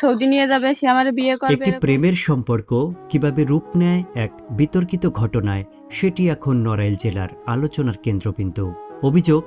Saudi নিয়ে যাবে সে আমার বিয়ে করবে একটি প্রেমের সম্পর্ক কীভাবে রূপ নেয় এক বিতর্কিত ঘটনায় সেটি এখন নড়াইল জেলার আলোচনার কেন্দ্রবিন্দু। অভিযোগ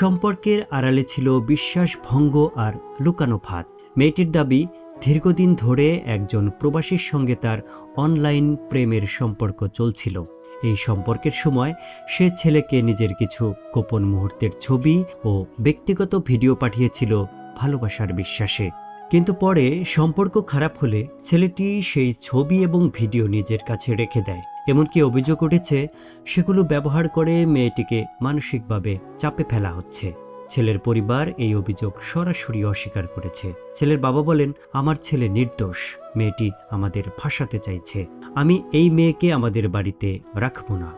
সম্পর্কের আড়ালে ছিল বিশ্বাস ভঙ্গ আর লুকানো ফাঁদ। মেয়েটির দাবি দীর্ঘদিন ধরে একজন প্রবাসীর সঙ্গে তার অনলাইন প্রেমের সম্পর্ক চলছিল। এই সম্পর্কের সময় সে ছেলেকে নিজের কিছু গোপন মুহূর্তের ছবি ও ব্যক্তিগত ভিডিও পাঠিয়েছিল ভালোবাসার বিশ্বাসে। কিন্তু পরে সম্পর্ক খারাপ হলে ছেলেটি সেই ছবি এবং ভিডিও নিজের কাছে রেখে দেয়। এমনকি অভিযোগ উঠেছে, সেগুলো ব্যবহার করে মেয়েটিকে মানসিকভাবে চাপে ফেলা হচ্ছে। ছেলের পরিবার এই অভিযোগ সরাসরি অস্বীকার করেছে। ছেলের বাবা বলেন, আমার ছেলে নির্দোষ, মেয়েটি আমাদের ফাঁসাতে চাইছে। আমি এই মেয়েকে আমাদের বাড়িতে রাখব না।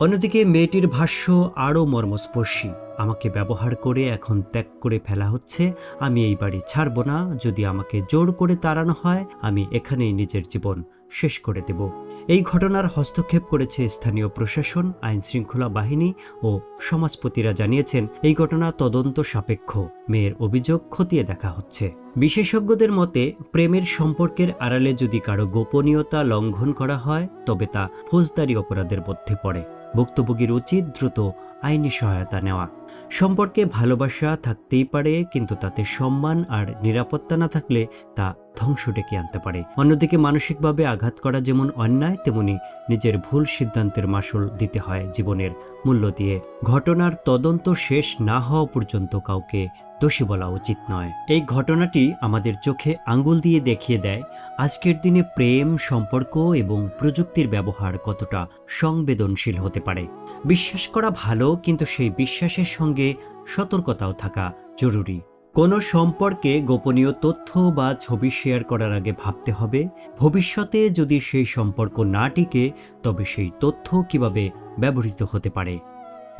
অন্যদিকে মেয়েটির ভাষ্য আরও মর্মস্পর্শী। আমাকে ব্যবহার করে এখন ত্যাগ করে ফেলা হচ্ছে, আমি এই বাড়ি ছাড়ব না, যদি আমাকে জোর করে তাড়ানো হয়, আমি এখানেই নিজের জীবন শেষ করে দেব। এই ঘটনার হস্তক্ষেপ করেছে স্থানীয় প্রশাসন আইন শৃঙ্খলা বাহিনী ও সমাজপতিরা জানিয়েছেন, এই ঘটনা তদন্ত সাপেক্ষ। মেয়ের অভিযোগ খতিয়ে দেখা হচ্ছে। বিশেষজ্ঞদের মতে, প্রেমের সম্পর্কের আড়ালে যদি কারও গোপনীয়তা লঙ্ঘন করা হয়, তবে তা ফৌজদারি অপরাধের মধ্যে পড়ে। ভুক্তভোগীর উচিত দ্রুত আইনি সহায়তা নেওয়া। সম্পর্কে ভালোবাসা থাকতেই পারে, কিন্তু তাতে সম্মান আর নিরাপত্তা না থাকলে তা ধ্বংস ডেকে আনতে পারে। অন্যদিকে মানসিকভাবে আঘাত করা যেমন অন্যায়, তেমনি নিজের ভুল সিদ্ধান্তের মাসুল দিতে হয় জীবনের মূল্য দিয়ে। ঘটনার তদন্ত শেষ না হওয়া পর্যন্ত কাউকে দোষী বলা উচিত নয়। এই ঘটনাটি আমাদের চোখে আঙ্গুল দিয়ে দেখিয়ে দেয় আজকের দিনে প্রেম, সম্পর্ক এবং প্রযুক্তির ব্যবহার কতটা সংবেদনশীল হতে পারে। বিশ্বাস করা ভালো, কিন্তু সেই বিশ্বাসের সঙ্গে সতর্কতাও থাকা জরুরি। কোনো সম্পর্কে গোপনীয় তথ্য বা ছবি শেয়ার করার আগে ভাবতে হবে, ভবিষ্যতে যদি সেই সম্পর্ক না টিকে, তবে সেই তথ্য কীভাবে ব্যবহৃত হতে পারে?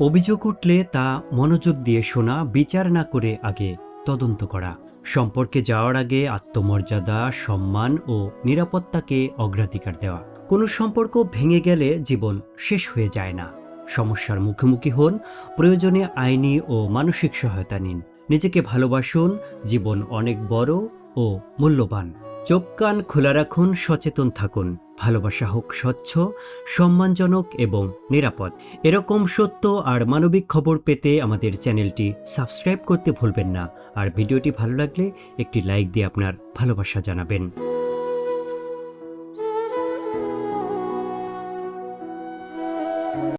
অভিযোগ উঠলে তা মনোযোগ দিয়ে শোনা, বিচার না করে আগে তদন্ত করা। সম্পর্কে যাওয়ার আগে আত্মমর্যাদা, সম্মান ও নিরাপত্তাকে অগ্রাধিকার দেওয়া। কোনো সম্পর্ক ভেঙে গেলে জীবন শেষ হয়ে যায় না। সমস্যার মুখোমুখি হন, প্রয়োজনে আইনি ও মানসিক সহায়তা নিন। নিজেকে ভালোবাসুন, জীবন অনেক বড় ও মূল্যবান। চোখ কান খোলা রাখুন, সচেতন থাকুন। ভালোবাসা হোক স্বচ্ছ, সম্মানজনক এবং নিরাপদ। এরকম সত্য আর মানবিক খবর পেতে আমাদের চ্যানেলটি সাবস্ক্রাইব করতে ভুলবেন না। আর ভিডিওটি ভালো লাগলে একটি লাইক দিয়ে আপনার ভালোবাসা জানাবেন।